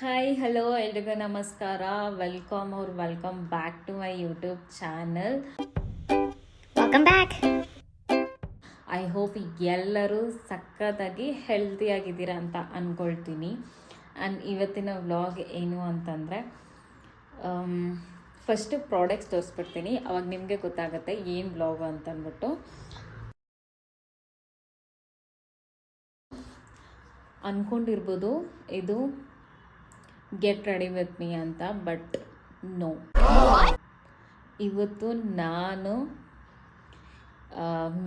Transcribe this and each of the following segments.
Hi hello ಎಲ್ರಿಗೂ ನಮಸ್ಕಾರ. Welcome ಅವ್ರ welcome back to my YouTube channel welcome back I hope ಎಲ್ಲರೂ ಸಖತ್ತಾಗಿ ಹೆಲ್ತಿಯಾಗಿದ್ದೀರಾ ಅಂತ ಅಂದ್ಕೊಳ್ತೀನಿ ಆ್ಯಂಡ್ ಇವತ್ತಿನ ವ್ಲಾಗ್ ಏನು ಅಂತಂದರೆ ಫಸ್ಟು ಪ್ರಾಡಕ್ಟ್ಸ್ ತೋರಿಸ್ಬಿಡ್ತೀನಿ. ಅವಾಗ ನಿಮಗೆ ಗೊತ್ತಾಗುತ್ತೆ ಏನು ವ್ಲಾಗು ಅಂತಂದ್ಬಿಟ್ಟು. ಅಂದ್ಕೊಂಡಿರ್ಬೋದು ಇದು ಗೆಟ್ ರೆಡಿ ವಿತ್ ಮೀ ಅಂತ ಬಟ್ ನೋ ಇವತ್ತು ನಾನು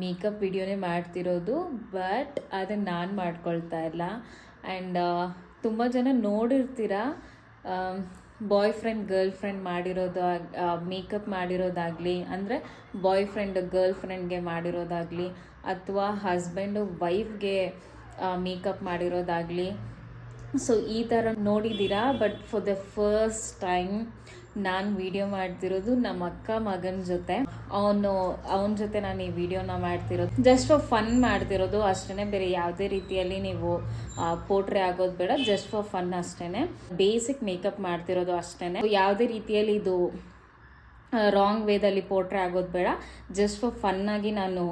ಮೇಕಪ್ ವಿಡಿಯೋನೇ ಮಾಡ್ತಿರೋದು ಬಟ್ ಅದನ್ನು ನಾನು ಮಾಡ್ಕೊಳ್ತಾ ಇಲ್ಲ. ಆ್ಯಂಡ್ ತುಂಬ ಜನ ನೋಡಿರ್ತೀರ ಬಾಯ್ ಫ್ರೆಂಡ್ ಗರ್ಲ್ ಫ್ರೆಂಡ್ ಮಾಡಿರೋದು ಮೇಕಪ್ ಮಾಡಿರೋದಾಗಲಿ, ಅಂದರೆ ಬಾಯ್ ಫ್ರೆಂಡ್ ಗರ್ಲ್ ಫ್ರೆಂಡ್ಗೆ ಮಾಡಿರೋದಾಗಲಿ, ಅಥವಾ ಹಸ್ಬೆಂಡು ವೈಫ್ಗೆ ಮೇಕಪ್ ಮಾಡಿರೋದಾಗಲಿ ಸೊ ಈ ಥರ ನೋಡಿದ್ದೀರಾ? But for the first time ನಾನು ವಿಡಿಯೋ ಮಾಡ್ತಿರೋದು ನಮ್ಮ ಅಕ್ಕ ಮಗನ ಜೊತೆ. ಅವನು, ಅವನ ಜೊತೆ ನಾನು ಈ ವಿಡಿಯೋನ ಮಾಡ್ತಿರೋದು. ಜಸ್ಟ್ ಫಾರ್ ಫನ್ ಮಾಡ್ತಿರೋದು ಅಷ್ಟೇ ಬೇರೆ ಯಾವುದೇ ರೀತಿಯಲ್ಲಿ ನೀವು ಪೋಟ್ರೆ ಆಗೋದು ಬೇಡ. ಜಸ್ಟ್ ಫಾರ್ ಫನ್ ಅಷ್ಟೇ ಬೇಸಿಕ್ ಮೇಕಪ್ ಮಾಡ್ತಿರೋದು ಅಷ್ಟೇ ಯಾವುದೇ ರೀತಿಯಲ್ಲಿ ಇದು ರಾಂಗ್ ವೇದಲ್ಲಿ ಪೋಟ್ರೆ ಆಗೋದು ಬೇಡ. ಜಸ್ಟ್ ಫಾರ್ ಫನ್ನಾಗಿ ನಾನು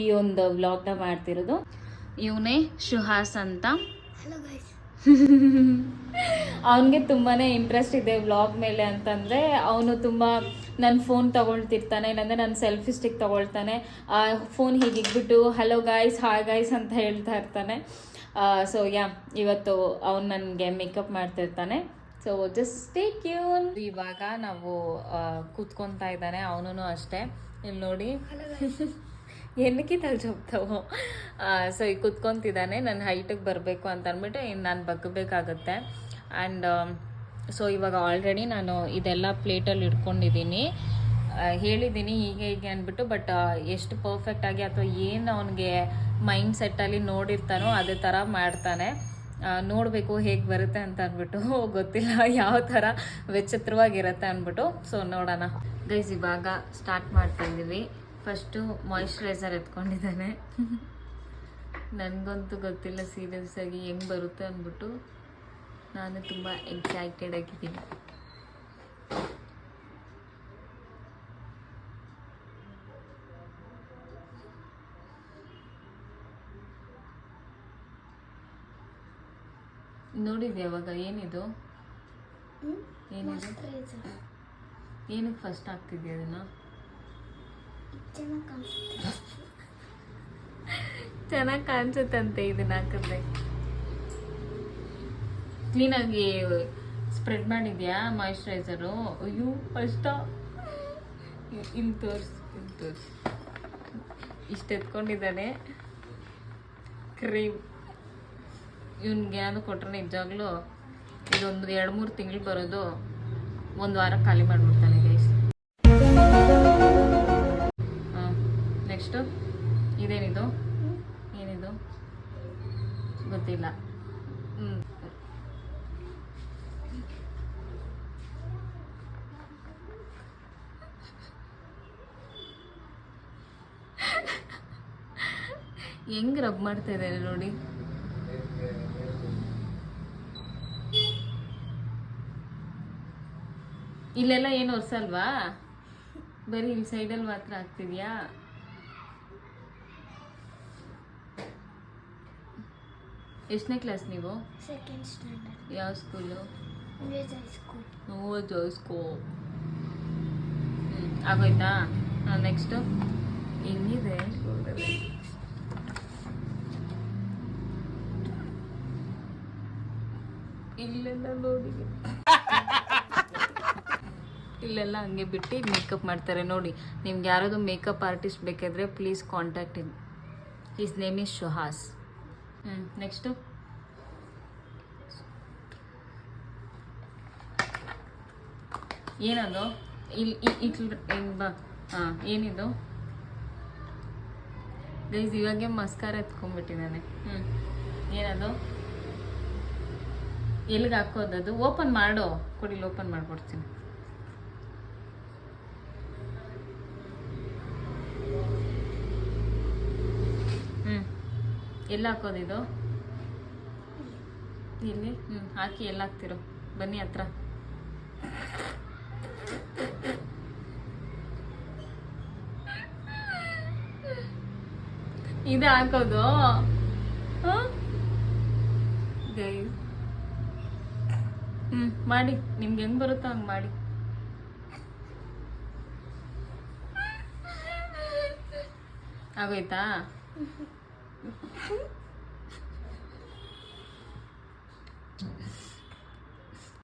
ಈ ಒಂದು ವ್ಲಾಗ್ನ ಮಾಡ್ತಿರೋದು. ಇವನೇ ಸುಹಾಸ್ ಅಂತ. ಅವನಿಗೆ ತುಂಬಾ ಇಂಟ್ರೆಸ್ಟ್ ಇದೆ ವ್ಲಾಗ್ ಮೇಲೆ ಅಂತಂದರೆ. ಅವನು ತುಂಬ ನನ್ನ ಫೋನ್ ತಗೊಳ್ತಿರ್ತಾನೆ, ಇಲ್ಲಾಂದರೆ ನನ್ನ ಸೆಲ್ಫಿ ಸ್ಟಿಕ್ ತಗೊಳ್ತಾನೆ. ಫೋನ್ ಹೀಗಿಗ್ಬಿಟ್ಟು ಹಲೋ ಗಾಯ್ಸ್ ಹಾಯ್ ಗಾಯ್ಸ್ ಅಂತ ಹೇಳ್ತಾ ಇರ್ತಾನೆ. ಸೊ ಯಾ ಇವತ್ತು ಅವನು ನನಗೆ ಮೇಕಪ್ ಮಾಡ್ತಿರ್ತಾನೆ. ಸೊ ಜಸ್ಟ್ ಟೇಕ್ ಯೂನ್ ಇವಾಗ ನಾವು ಕೂತ್ಕೊತಾ ಇದ್ದಾನೆ ಅವನು ಅಷ್ಟೇ. ಇಲ್ಲಿ ನೋಡಿ. ಏನಕ್ಕೆ ತಲ್ಜೋಗ್ತಾವು ಸೊ ಈಗ ಕುತ್ಕೊತಿದ್ದಾನೆ, ನನ್ನ ಹೈಟಿಗೆ ಬರಬೇಕು ಅಂತ ಅಂದ್ಬಿಟ್ಟು ಇನ್ನು ನಾನು ಬಗ್ಗಬೇಕಾಗತ್ತೆ. ಆ್ಯಂಡ್ ಸೊ ಇವಾಗ ಆಲ್ರೆಡಿ ನಾನು ಇದೆಲ್ಲ ಪ್ಲೇಟಲ್ಲಿ ಇಟ್ಕೊಂಡಿದ್ದೀನಿ. ಹೇಳಿದ್ದೀನಿ ಹೀಗೆ ಹೀಗೆ ಅಂದ್ಬಿಟ್ಟು ಬಟ್ ಎಷ್ಟು ಪರ್ಫೆಕ್ಟಾಗಿ ಅಥವಾ ಏನು ಅವನಿಗೆ ಮೈಂಡ್ ಸೆಟ್ಟಲ್ಲಿ ನೋಡಿರ್ತಾನೋ ಅದೇ ಥರ ಮಾಡ್ತಾನೆ. ನೋಡಬೇಕು ಹೇಗೆ ಬರುತ್ತೆ ಅಂತ ಅಂದ್ಬಿಟ್ಟು. ಗೊತ್ತಿಲ್ಲ, ಯಾವ ಥರ ವಿಚಿತ್ರವಾಗಿರುತ್ತೆ ಅಂದ್ಬಿಟ್ಟು. ಸೊ ನೋಡೋಣ. ಗೈಸ್ ಇವಾಗ ಸ್ಟಾರ್ಟ್ ಮಾಡ್ತಾ ಇದ್ದೀವಿ. ಫಸ್ಟು ಮಾಯಿಶ್ಚರೈಸರ್ ಎತ್ಕೊಂಡಿದ್ದಾನೆ. ನನಗಂತೂ ಗೊತ್ತಿಲ್ಲ ಸೀರಿಯಸ್ ಆಗಿ ಹೆಂಗೆ ಬರುತ್ತೆ ಅಂದ್ಬಿಟ್ಟು. ನಾನು ತುಂಬ ಎಕ್ಸೈಟೆಡ್ ಆಗಿದ್ದೀನಿ. ನೋಡಿದ್ದೆ ಅವಾಗ? ಏನಿದು? ಏನಿದು. ಏನಕ್ಕೆ ಫಸ್ಟ್ ಆಗ್ತಿದ್ದೆ ಅದನ್ನು ಚೆನ್ನಾಗಿ ಕಾಣಿಸುತ್ತೆ ಚೆನ್ನಾಗಿ ಕಾಣಿಸುತ್ತಂತೆ ಇದನ್ನ ಹಾಕಿದ್ರೆ ಕ್ಲೀನಾಗಿ ಸ್ಪ್ರೆಡ್ ಮಾಡಿದ್ಯಾ ಮಾಯಿಶ್ಚರೈಸರು ಅಯ್ಯೋ ಅಷ್ಟ ಇಲ್ಲಿ ತೋರ್ಸ್ ಇಲ್ಲಿ ತೋರ್ಸ್. ಇಷ್ಟು ಎತ್ಕೊಂಡಿದ್ದಾನೆ. ಕ್ರೀಮ್. ಇವ್ನಿಗೆ ಏನಾದ್ರು ಕೊಟ್ರೆ ನಿಜವಾಗ್ಲೂ ಇದೊಂದು ಎರಡು ಮೂರು ತಿಂಗಳು ಬರೋದು. ಒಂದು ವಾರ ಖಾಲಿ ಮಾಡಿಬಿಡ್ತಾನೆ. ನೆಕ್ಸ್ಟು ಇದೇನಿದು? ಏನಿದು? ಗೊತ್ತಿಲ್ಲ. ಹ್ಞೂ ಹೆಂಗ್ ರಬ್ ಮಾಡ್ತಾ ಇದ್ದಾರೆ ನೋಡಿ? ಇಲ್ಲೆಲ್ಲ ಏನು ಒರ್ಸಲ್ವಾ? ಬರೀ ಇಲ್ಲಿ ಸೈಡಲ್ಲಿ ಮಾತ್ರ ಆಗ್ತಿದ್ಯಾ ಎಷ್ಟನೇ ಕ್ಲಾಸ್ ನೀವು? ಸೆಕೆಂಡ್ ಸ್ಟ್ಯಾಂಡರ್ಡ್ ಯಾವ ಸ್ಕೂಲು ಇಂಗ್ಲಿಷ್ ಸ್ಕೂಲ್ ಆಗೋಯ್ತಾ? ನೆಕ್ಸ್ಟು ಇನ್ನಿದೆ ಇಲ್ಲೆಲ್ಲ ನೋಡಿ. ಇಲ್ಲೆಲ್ಲ ಹಂಗೆ ಬಿಟ್ಟು ಮೇಕಪ್ ಮಾಡ್ತಾರೆ. ನೋಡಿ ನಿಮ್ಗೆ ಯಾರಾದರೂ ಮೇಕಪ್ ಆರ್ಟಿಸ್ಟ್ ಬೇಕಾದ್ರೆ please contact him his name is Suhas ಹ್ಞೂ ನೆಕ್ಸ್ಟು ಏನದು? ಇಲ್ಲಿ ಇಟ್ಲ್ ಹಾಂ, ಏನಿದು? ಗೈಸ್ ಇವಾಗೆ ಮಸ್ಕಾರ ಎತ್ಕೊಂಡ್ಬಿಟ್ಟಿದ್ದಾನೆ. ಹ್ಞೂ ಏನದು? ಎಲ್ಲಿಗೆ ಹಾಕೋದದು? ಓಪನ್ ಮಾಡೋ. ಕೊಡಿಲಿ ಓಪನ್ ಮಾಡ್ಕೊಡ್ತೀನಿ ಹ್ಞೂ ಎಲ್ಲಿ ಹಾಕೋದಿದು? ಇಲ್ಲಿ? ಹ್ಞೂ ಹಾಕಿ ಎಲ್ಲ ಹಾಕ್ತಿರೋ? ಬನ್ನಿ ಹತ್ರ. ಇದು ಹಾಕೋದು. ಹ್ಞೂ ಮಾಡಿ. ನಿಮ್ಗೆ ಹೆಂಗೆ ಬರುತ್ತೋ ಹಂಗೆ ಮಾಡಿ. ಆಗೋಯ್ತಾ?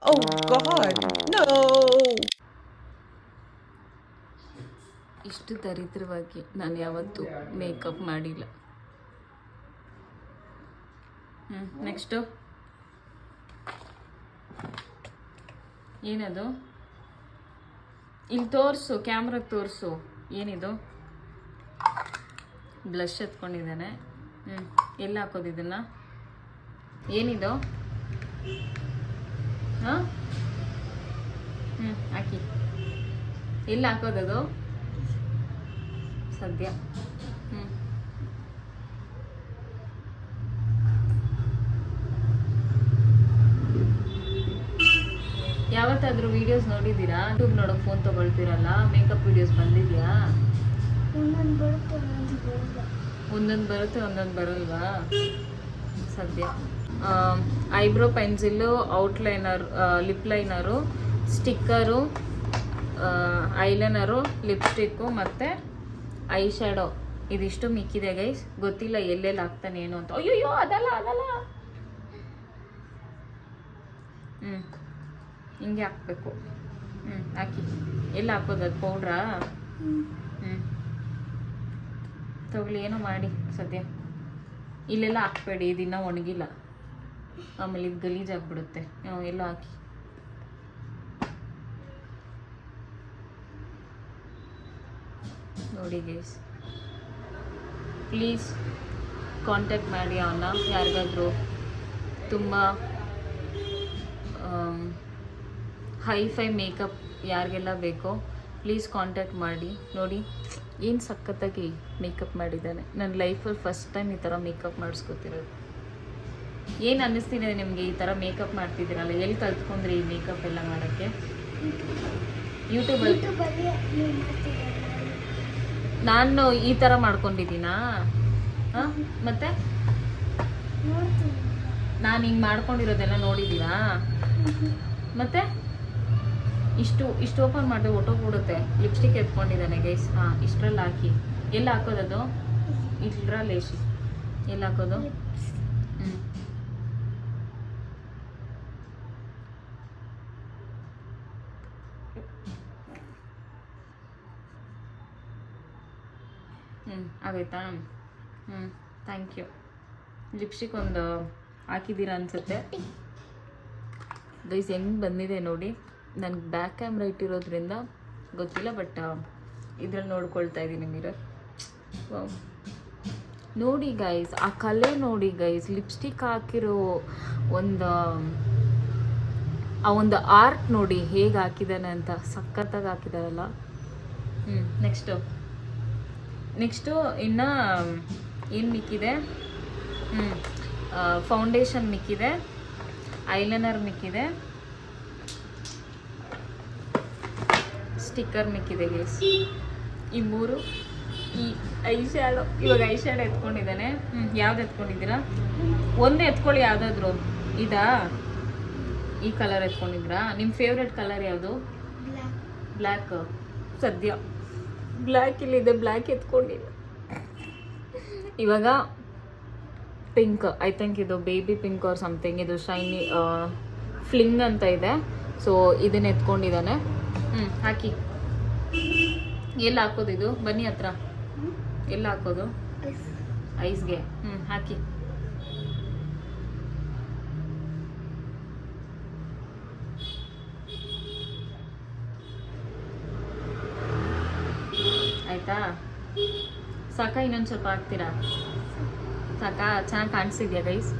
Oh God, no! ಇಷ್ಟು ದರಿದ್ರವಾಗಿ ನಾನು ಯಾವತ್ತೂ ಮೇಕಪ್ ಮಾಡಿಲ್ಲ. ಹ್ಞೂ ನೆಕ್ಸ್ಟು. ಏನದು? ಇಲ್ಲಿ ತೋರಿಸು ಕ್ಯಾಮ್ರಾಗೆ ತೋರಿಸು. ಏನಿದು? ಬ್ಲಷ್ ಎತ್ಕೊಂಡಿದ್ದಾನೆ. ಹ್ಞೂ ಎಲ್ಲಿ ಹಾಕೋದು ಇದನ್ನು? ಏನಿದು? ಹಾಂ? ಹ್ಞೂ ಹಾಕಿ. ಎಲ್ಲಿ ಹಾಕೋದದು ಸದ್ಯ. ಹ್ಞೂ ಯಾವತ್ತಾದ್ರೂ ವಿಡಿಯೋಸ್ ನೋಡಿದ್ದೀರಾ? ಯೂಟ್ಯೂಬ್ ನೋಡೋ ಫೋನ್ ತೊಗೊಳ್ತೀರಲ್ಲ? ಮೇಕಪ್ ವಿಡಿಯೋಸ್ ಬಂದಿದೆಯಾ? ಒಂದೊಂದು ಬರುತ್ತೆ, ಒಂದೊಂದು ಬರಲ್ವಾ? ಸದ್ಯ. Eyebrow pencil outliner lip liner, sticker eyeliner, lipstick ಮತ್ತು ಐ ಶ್ಯಾಡೋ ಇದಿಷ್ಟು ಮಿಕ್ಕಿದೆ ಗೈಸ್. ಗೊತ್ತಿಲ್ಲ ಎಲ್ಲೆಲ್ಲಿ ಹಾಕ್ತಾನೆ ಏನು ಅಂತ. ಅಯ್ಯೋ ಅದಲ್ಲ ಅದಲ್ಲ. ಹ್ಞೂ ಹಿಂಗೆ ಹಾಕ್ಬೇಕು. ಹ್ಞೂ ಹಾಕಿ. ಎಲ್ಲಿ ಹಾಕೋದು? ಅದು ಪೌಡ್ರಾ? ಹ್ಞೂ ತಗೊಳ್ಳಿ, ಏನೋ ಮಾಡಿ ಸದ್ಯ. ಇಲ್ಲೆಲ್ಲ ಹಾಕ್ಬೇಡಿ ಇದಿನ್ನ ಒಣಗಿಲ್ಲ. ಆಮೇಲೆ ಇದು ಗಲೀಜಾಗ್ಬಿಡುತ್ತೆ ಎಲ್ಲ ಹಾಕಿ. ನೋಡಿ ಗೈಸ್ ಪ್ಲೀಸ್ ಕಾಂಟ್ಯಾಕ್ಟ್ ಮಾಡಿ ಅವನ್ನ ಯಾರಿಗಾದರೂ ತುಂಬ ಹೈಫೈ ಮೇಕಪ್ ಯಾರಿಗೆಲ್ಲ ಬೇಕೋ ಪ್ಲೀಸ್ ಕಾಂಟ್ಯಾಕ್ಟ್ ಮಾಡಿ. ನೋಡಿ ಏನು ಸಖತ್ತಾಗಿ ಮೇಕಪ್ ಮಾಡಿದ್ದಾನೆ. ನನ್ನ ಲೈಫಲ್ಲಿ ಫಸ್ಟ್ ಟೈಮ್ ಈ ಥರ ಮೇಕಪ್ ಮಾಡಿಸ್ಕೊತಿರೋದು. ಏನು ಅನ್ನಿಸ್ತಿದೆ ನಿಮಗೆ ಈ ಥರ ಮೇಕಪ್ ಮಾಡ್ತಿದ್ದೀರಲ್ಲ? ಎಲ್ಲಿ ಕಲ್ತ್ಕೊಂಡ್ರಿ ಈ ಮೇಕಪ್ ಎಲ್ಲ ಮಾಡೋಕ್ಕೆ? ಯೂಟ್ಯೂಬಲ್ಲಿ ನಾನು ಈ ಥರ ಮಾಡ್ಕೊಂಡಿದ್ದೀನಾ? ಹಾಂ? ಮತ್ತೆ? ನಾನು ಹಿಂಗೆ ಮಾಡ್ಕೊಂಡಿರೋದೆಲ್ಲ ನೋಡಿದ್ದೀರಾ? ಮತ್ತೆ? ಇಷ್ಟು ಇಷ್ಟು ಓಪನ್ ಮಾಡಿದ್ರೆ ಹೊಟ್ಟೋಗ್ಬಿಡುತ್ತೆ ಲಿಪ್ಸ್ಟಿಕ್ ಎತ್ಕೊಂಡಿದ್ದಾನೆ ಗೈಸ್ ಹಾಂ, ಇಷ್ಟರಲ್ಲಿ ಹಾಕಿ. ಎಲ್ಲಿ ಹಾಕೋದದು? ಇಷ್ಟರಲ್ಲಿ ಎಷ್ಟು ಎಲ್ಲಿ ಹಾಕೋದು? ಹ್ಞೂ ಹ್ಞೂ ಆಗೈತಾ ಹ್ಞೂ ಥ್ಯಾಂಕ್ ಯು ಲಿಪ್ಸ್ಟಿಕ್ ಒಂದು ಹಾಕಿದ್ದೀರಾ ಅನ್ಸುತ್ತೆ. ಗೈಸ್ ಹೆಂಗೆ ಬಂದಿದೆ ನೋಡಿ. ನನಗೆ ಬ್ಯಾಕ್ ಕ್ಯಾಮ್ರಾ ಇಟ್ಟಿರೋದ್ರಿಂದ ಗೊತ್ತಿಲ್ಲ ಬಟ್ ಇದ್ರಲ್ಲಿ ನೋಡ್ಕೊಳ್ತಾ ಇದ್ದೀನಿ ಮಿರರ್ ನೋಡಿ ಗೈಸ್ ಆ ಕಲೆ ನೋಡಿ ಗೈಸ್ ಲಿಪ್ಸ್ಟಿಕ್ ಹಾಕಿರೋ ಒಂದು, ಆ ಒಂದು ಆರ್ಟ್ ನೋಡಿ ಹೇಗೆ ಹಾಕಿದ್ದಾನೆ ಅಂತ ಸಖತ್ತಾಗಿ ಹಾಕಿದಾರಲ್ಲ. ಹ್ಞೂ ನೆಕ್ಸ್ಟು ನೆಕ್ಸ್ಟು ಇನ್ನು, ಏನು ಮಿಕ್ಕಿದೆ? ಹ್ಞೂ ಫೌಂಡೇಶನ್ ಮಿಕ್ಕಿದೆ ಐಲೈನರ್ ಮಿಕ್ಕಿದೆ. ಸ್ಟಿಕ್ಕರ್ ಮಿಕ್ಕಿದೆ ಗೇಸ್ ಈ ಮೂರು, ಈ ಐ ಶ್ಯಾಡೋ ಇವಾಗ ಐ ಶ್ಯಾಡೋ ಎತ್ಕೊಂಡಿದ್ದಾನೆ. ಹ್ಞೂ ಯಾವ್ದು ಎತ್ಕೊಂಡಿದ್ದೀರಾ? ಒಂದೇ ಎತ್ಕೊಳ್ಳಿ ಯಾವುದಾದ್ರು. ಇದಾ? ಈ ಕಲರ್ ಎತ್ಕೊಂಡಿದ್ರಾ ನಿಮ್ಮ ಫೇವ್ರೆಟ್ ಕಲರ್ ಯಾವುದು? ಬ್ಲ್ಯಾಕ್ ಸದ್ಯ. ಬ್ಲ್ಯಾಕ್ ಇಲ್ಲಿದೆ ಬ್ಲ್ಯಾಕ್ ಎತ್ಕೊಂಡಿಲ್ಲ. ಇವಾಗ ಪಿಂಕ್ ಐ ಥಿಂಕ್ ಇದು ಬೇಬಿ ಪಿಂಕ್ ಆರ್ ಸಮಥಿಂಗ್ ಇದು ಶೈನಿ ಫ್ಲಿಂಗ್ ಅಂತ ಇದೆ. ಸೊ ಇದನ್ನ ಎತ್ಕೊಂಡಿದ್ದಾನೆ. ಹ್ಞೂ ಹಾಕಿ. ಎಲ್ಲಿ ಹಾಕೋದು ಇದು? ಬನ್ನಿ ಹತ್ರ. ಎಲ್ಲಿ ಹಾಕೋದು? ಐಸ್ಗೆ. ಹ್ಞೂ ಹಾಕಿ. ಆಯ್ತಾ? ಸಾಕ, ಇನ್ನೊಂದು ಸ್ವಲ್ಪ ಹಾಕ್ತೀರಾ? ಸಾಕ, ಚೆನ್ನಾಗಿ ಕಾಣಿಸಿದ್ಯಾ ಗೈಸ್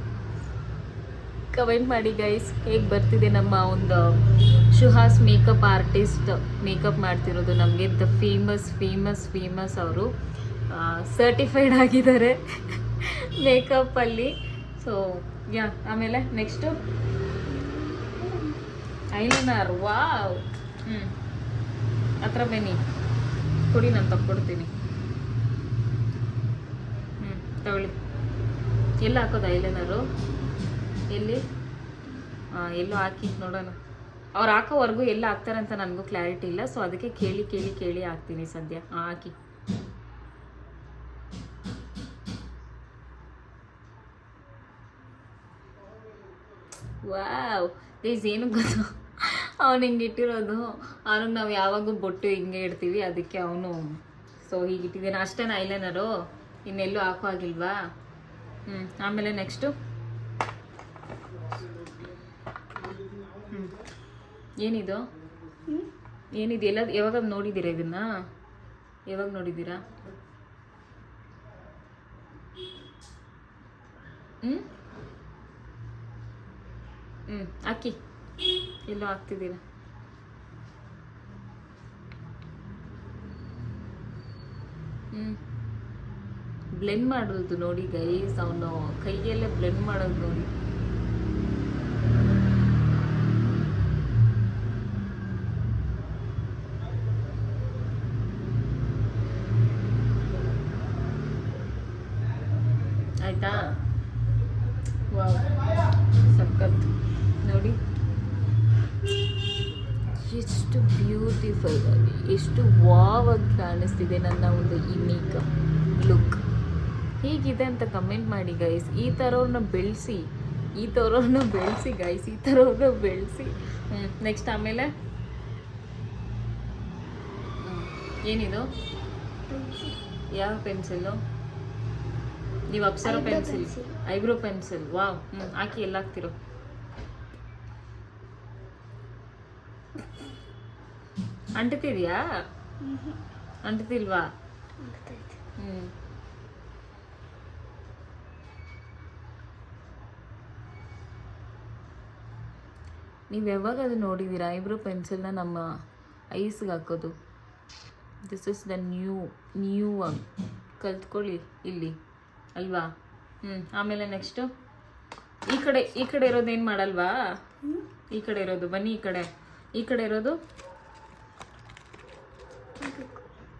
ಕಮೆಂಟ್ ಮಾಡಿ ಗೈಸ್ ಹೇಗೆ ಬರ್ತಿದೆ ನಮ್ಮ ಒಂದು ಸುಹಾಸ್ ಮೇಕಪ್ ಆರ್ಟಿಸ್ಟ್ ಮೇಕಪ್ ಮಾಡ್ತಿರೋದು ನಮಗೆ ದ ಫೇಮಸ್ ಫೇಮಸ್ ಫೇಮಸ್ ಅವರು. ಸರ್ಟಿಫೈಡ್ ಆಗಿದ್ದಾರೆ ಮೇಕಪ್ಪಲ್ಲಿ ಸೊ ಯಾ ಆಮೇಲೆ ನೆಕ್ಸ್ಟು ಐಲೈನರ್ ವಾವ್ ಹ್ಞೂ ಹತ್ರ ಬನ್ನಿ. ಕೊಡಿ, ನಾನು ತಕ್ಕೊಡ್ತೀನಿ. ಹ್ಞೂ ತಗೊಳ್ಳಿ. ಎಲ್ಲಿ ಹಾಕೋದು ಐಲನರು ಎಲ್ಲೂ? ಎಲ್ಲೋ ಹಾಕಿ ನೋಡೋಣ. ಅವ್ರು ಹಾಕೋವರೆಗೂ ಎಲ್ಲ ಹಾಕ್ತಾರಂತ ನನಗೂ ಕ್ಲಾರಿಟಿ ಇಲ್ಲ. ಸೊ ಅದಕ್ಕೆ ಕೇಳಿ ಕೇಳಿ ಕೇಳಿ ಹಾಕ್ತೀನಿ ಸದ್ಯ. ಹಾಕಿ. ವಾವ್ ಗೈಸ್ ಏನು ಗೊತ್ತು? ಅವನು ಹಿಂಗೆ ಇಟ್ಟಿರೋದು. ಅವನಿಗೆ ನಾವು ಯಾವಾಗೂ ಬೊಟ್ಟು ಹಿಂಗೆ ಇಡ್ತೀವಿ. ಅದಕ್ಕೆ ಅವನು ಸೊ ಹೀಗೆ ಅಷ್ಟೇನ ಅಷ್ಟೇನಾ ಐಲೈನರು ಇನ್ನೆಲ್ಲೂ ಹಾಕೋ ಆಗಿಲ್ವಾ ಹ್ಞೂ ಆಮೇಲೆ ನೆಕ್ಸ್ಟು ಏನಿದು? ಏನಿದೆ? ಎಲ್ಲ ಯಾವಾಗ ನೋಡಿದ್ದೀರಾ ಇದನ್ನ? ಯಾವಾಗ ನೋಡಿದ್ದೀರಾ? ಹ್ಞೂ ಹ್ಞೂ ಹಾಕಿ. ಎಲ್ಲೋ ಹಾಕ್ತಿದ್ದೀರ. ಹ್ಞೂ ಬ್ಲೆಂಡ್ ಮಾಡೋದು ನೋಡಿ ಗೈಸ್ ಅವನು ಕೈಯಲ್ಲೇ ಬ್ಲೆಂಡ್ ಮಾಡೋದು ನೋಡಿ. ಆಯ್ತಾ? ವಾವ್. ಸಖತ್. ನೋಡಿ. ಎಷ್ಟು ಬ್ಯೂಟಿಫುಲ್ ಆಗಿ ಎಷ್ಟು ವಾವ್ ಆಗಿ ಕಾಣಿಸ್ತಿದೆ ನನ್ನ ಒಂದು ಈ ಮೇಕಪ್ ಲುಕ್ ಹೀಗಿದೆ ಅಂತ ಕಮೆಂಟ್ ಮಾಡಿ ಗೈಸ್ ಈ ಥರವ್ರನ್ನ ಬೆಳೆಸಿ ಈ ಥರವ್ರನ್ನ ಬೆಳೆಸಿ ಗೈಸ್ ಈ ಥರವ್ರನ್ನ ಬೆಳೆಸಿ. ನೆಕ್ಸ್ಟ್ ಆಮೇಲೆ. ಏನಿದು? ಯಾವ ಪೆನ್ಸಿಲು ನೀವು Apsara pencil eyebrow pencil wow ಹ್ಞೂ ಹಾಕಿ ಎಲ್ಲ ಹಾಕ್ತಿರೋ. ಅಂಟ್ತಿದ್ಯಾ? ಹ್ಞೂ ಅಂಟ್ತಿಲ್ವಾ? ಹ್ಞೂ ನೀವು ಯಾವಾಗ ಅದು ನೋಡಿದ್ದೀರಾ ಐಬ್ರೋ ಪೆನ್ಸಿಲ್ನ ನಮ್ಮ ಐಸ್ಗೆ ಹಾಕೋದು? This is the new new one ಕಲ್ತ್ಕೊಳ್ಳಿ ಇಲ್ಲಿ. ಅಲ್ವಾ? ಹ್ಞೂ ಆಮೇಲೆ ನೆಕ್ಸ್ಟು ಈ ಕಡೆ ಈ ಕಡೆ ಇರೋದು ಏನು ಮಾಡಲ್ವಾ? ಈ ಕಡೆ ಇರೋದು, ಬನ್ನಿ ಈ ಕಡೆ. ಈ ಕಡೆ ಇರೋದು?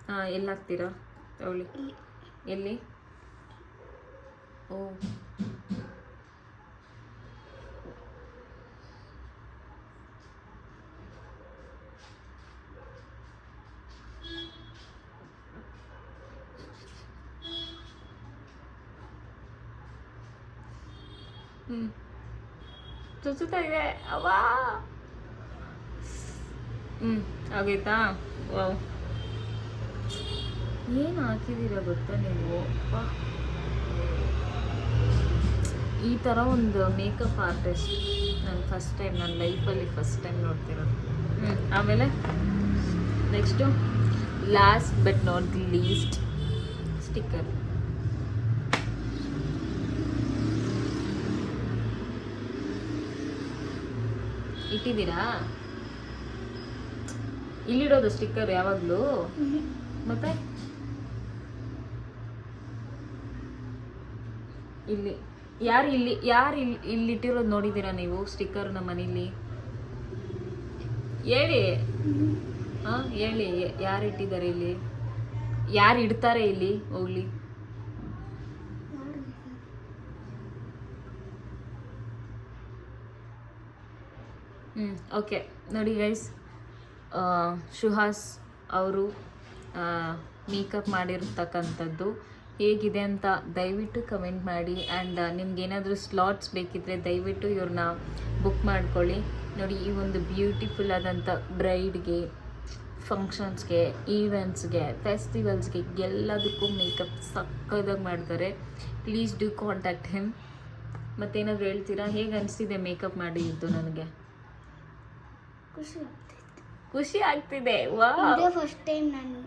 ಹಾಂ ಎಲ್ಲಿ ಹಾಕ್ತೀರಾ? ತಗೊಳ್ಳಿ. ಎಲ್ಲಿ? ಓ. ಚುಚ್ಚುತ್ತಾ ಅವಾ ಹ್ಞೂ ಆಗೈತಾ ಏನು ಹಾಕಿದ್ದೀರ ಗೊತ್ತಾ ನೀವು? ಈ ಥರ ಒಂದು ಮೇಕಪ್ ಆರ್ಟಿಸ್ಟ್ ನಾನು ಫಸ್ಟ್ ಟೈಮ್ ನನ್ನ ಲೈಫಲ್ಲಿ ಫಸ್ಟ್ ಟೈಮ್ ನೋಡ್ತಿರೋದು. ಹ್ಞೂ ಆಮೇಲೆ? Next last but not least sticker ಇಟ್ಟಿದ್ದೀರಾ? ಇಲ್ಲಿಡೋದು ಸ್ಟಿಕ್ಕರ್ ಯಾವಾಗಲೂ? ಮತ್ತೆ? ಇಲ್ಲಿ ಯಾರು ಇಲ್ಲಿ ಯಾರು ಇಲ್ಲಿ ಇಲ್ಲಿ ಇಟ್ಟಿರೋದು ನೋಡಿದ್ದೀರಾ ನೀವು ಸ್ಟಿಕ್ಕರ್ ನಮ್ಮ ಮನೇಲಿ ಹೇಳಿ. ಹಾ ಹೇಳಿ ಯಾರು ಇಟ್ಟಿದ್ದಾರೆ ಇಲ್ಲಿ? ಯಾರು ಇಡ್ತಾರೆ ಇಲ್ಲಿ ಹೋಗ್ಲಿ? ಓಕೆ ನೋಡಿ ಗೈಸ್ ಸುಹಾಸ್ ಅವರು ಮೇಕಪ್ ಮಾಡಿರ್ತಕ್ಕಂಥದ್ದು ಹೇಗಿದೆ ಅಂತ ದಯವಿಟ್ಟು ಕಮೆಂಟ್ ಮಾಡಿ ಆ್ಯಂಡ್ ನಿಮ್ಗೇನಾದರೂ ಸ್ಲಾಟ್ಸ್ ಬೇಕಿದ್ದರೆ ದಯವಿಟ್ಟು ಇವ್ರನ್ನ ಬುಕ್ ಮಾಡ್ಕೊಳ್ಳಿ. ನೋಡಿ ಈ ಒಂದು ಬ್ಯೂಟಿಫುಲ್ ಆದಂಥ ಬ್ರೈಡ್ಗೆ ಫಂಕ್ಷನ್ಸ್ಗೆ ಈವೆಂಟ್ಸ್ಗೆ ಫೆಸ್ಟಿವಲ್ಸ್ಗೆ ಎಲ್ಲದಕ್ಕೂ ಮೇಕಪ್ ಸಕ್ಕದಾಗಿ ಮಾಡ್ತಾರೆ. ಪ್ಲೀಸ್ ಡೂ ಕಾಂಟ್ಯಾಕ್ಟ್ ಹಿಮ್ ಮತ್ತೇನಾದರೂ ಹೇಳ್ತೀರಾ? ಹೇಗೆ ಅನಿಸ್ತಿದೆ ಮೇಕಪ್ ಮಾಡಿದ್ದು ನನಗೆ? ಖುಷಿ ಆಗ್ತಿತ್ತು. ಖುಷಿ ಆಗ್ತಿದೆ. ವಾ ಇದೇ ಫಸ್ಟ್ ಟೈಮ್ ನಾನು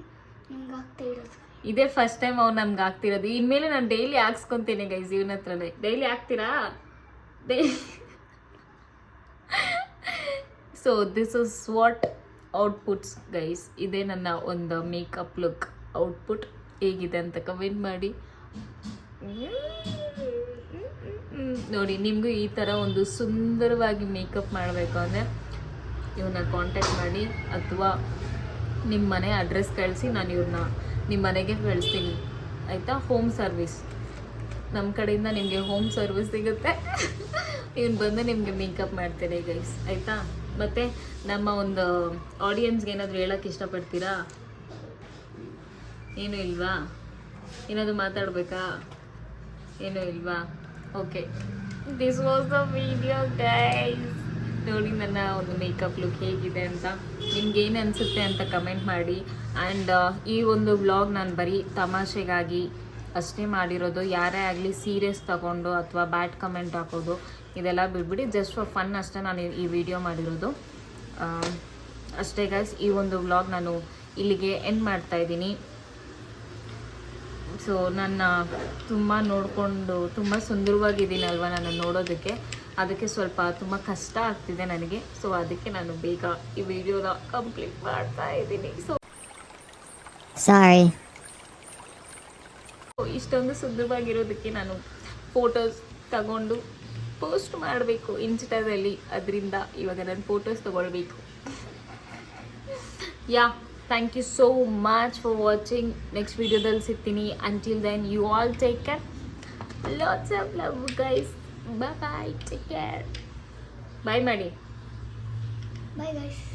ನಿಮ್ಗೆ ಆಗ್ತಾ ಇರೋದು. ಇದೇ ಫಸ್ಟ್ ಟೈಮ್ ಅವ್ನು ನಮ್ಗೆ ಆಗ್ತಿರೋದು. ಇನ್ಮೇಲೆ ನಾನು ಡೈಲಿ ಹಾಕ್ಸ್ಕೊತೀನಿ ಗೈಸ್ ಇವನ ಹತ್ರನೇ. ಡೈಲಿ ಹಾಕ್ತೀರಾ? Daily so this is what outputs guys ಇದೇ ನನ್ನ ಒಂದು ಮೇಕಪ್ ಲುಕ್ ಔಟ್ಪುಟ್ ಹೇಗಿದೆ ಅಂತ ಕಮೆಂಟ್ ಮಾಡಿ. ನೋಡಿ ನಿಮಗೂ ಈ ಥರ ಒಂದು ಸುಂದರವಾಗಿ ಮೇಕಪ್ ಮಾಡಬೇಕು ಅಂದರೆ ಇವನ್ನ ಕಾಂಟ್ಯಾಕ್ಟ್ ಮಾಡಿ ಅಥವಾ ನಿಮ್ಮ ಮನೆ ಅಡ್ರೆಸ್ ಕಳಿಸಿ ನಾನು ಇವ್ರನ್ನ ನಿಮ್ಮ ಮನೆಗೆ ಕಳಿಸ್ತೀನಿ. ಆಯಿತಾ? ಹೋಮ್ ಸರ್ವಿಸ್ ನಮ್ಮ ಕಡೆಯಿಂದ ನಿಮಗೆ ಹೋಮ್ ಸರ್ವಿಸ್ ಸಿಗುತ್ತೆ. ಇವ್ನು ಬಂದು ನಿಮಗೆ ಮೇಕಪ್ ಮಾಡ್ತೇನೆ ಗೈಸ್ ಆಯಿತಾ? ಮತ್ತು ನಮ್ಮ ಒಂದು ಆಡಿಯನ್ಸ್ಗೆ ಏನಾದರೂ ಹೇಳೋಕ್ಕೆ ಇಷ್ಟಪಡ್ತೀರಾ? ಏನು ಇಲ್ವಾ? ಏನಾದರೂ ಮಾತಾಡಬೇಕಾ? ಏನೂ ಇಲ್ವಾ? Okay this was the video guys ನೋಡಿ ನನ್ನ ಒಂದು ಮೇಕಪ್ ಲುಕ್ ಹೇಗಿದೆ ಅಂತ. ನಿಮ್ಗೆ ಏನು ಅನಿಸುತ್ತೆ ಅಂತ ಕಮೆಂಟ್ ಮಾಡಿ. ಆ್ಯಂಡ್ ಈ ಒಂದು ವ್ಲಾಗ್ ನಾನು ಬರೀ ತಮಾಷೆಗಾಗಿ ಅಷ್ಟೇ ಮಾಡಿರೋದು. ಯಾರೇ ಆಗಲಿ ಸೀರಿಯಸ್ ತಗೊಂಡು ಅಥವಾ ಬ್ಯಾಡ್ ಕಮೆಂಟ್ ಹಾಕೋದು, ಇದೆಲ್ಲ ಬಿಡ್ಬಿಡಿ. ಜಸ್ಟ್ ಫಾರ್ ಫನ್ ಅಷ್ಟೇ ನಾನು ಈ ವಿಡಿಯೋ ಮಾಡಿರೋದು. ಅಷ್ಟೇ ಗಾಯ್ಸ್ ಈ ಒಂದು ವ್ಲಾಗ್ ನಾನು ಇಲ್ಲಿಗೆ ಎಂಡ್ ಮಾಡ್ತಾ ಇದ್ದೀನಿ. ಸೊ ನನ್ನ ತುಂಬ ನೋಡಿಕೊಂಡು, ತುಂಬ ಸುಂದರವಾಗಿದ್ದೀನಲ್ವ ನಾನು ನೋಡೋದಕ್ಕೆ. ಅದಕ್ಕೆ ಸ್ವಲ್ಪ ತುಂಬ ಕಷ್ಟ ಆಗ್ತಿದೆ ನನಗೆ. ಸೊ ಅದಕ್ಕೆ ನಾನು ಬೇಗ ಈ ವಿಡಿಯೋನ ಕಂಪ್ಲೀಟ್ ಮಾಡ್ತಾ ಇದ್ದೀನಿ. ಸೊ ಸಾರಿ ಇಷ್ಟೊಂದು ಸುಂದರವಾಗಿರೋದಕ್ಕೆ ನಾನು ಫೋಟೋಸ್ ತಗೊಂಡು ಪೋಸ್ಟ್ ಮಾಡಬೇಕು. ಇನ್ಸ್ಟಾದಲ್ಲಿ ಅದರಿಂದ ಇವಾಗ ನಾನು ಫೋಟೋಸ್ ತಗೊಳ್ಬೇಕು. Yeah thank you so much for watching next ವಿಡಿಯೋದಲ್ಲಿ ಸಿಗ್ತೀನಿ. Until then you all take care lots of love guys Bye bye. Take care. Bye, money. Bye, guys.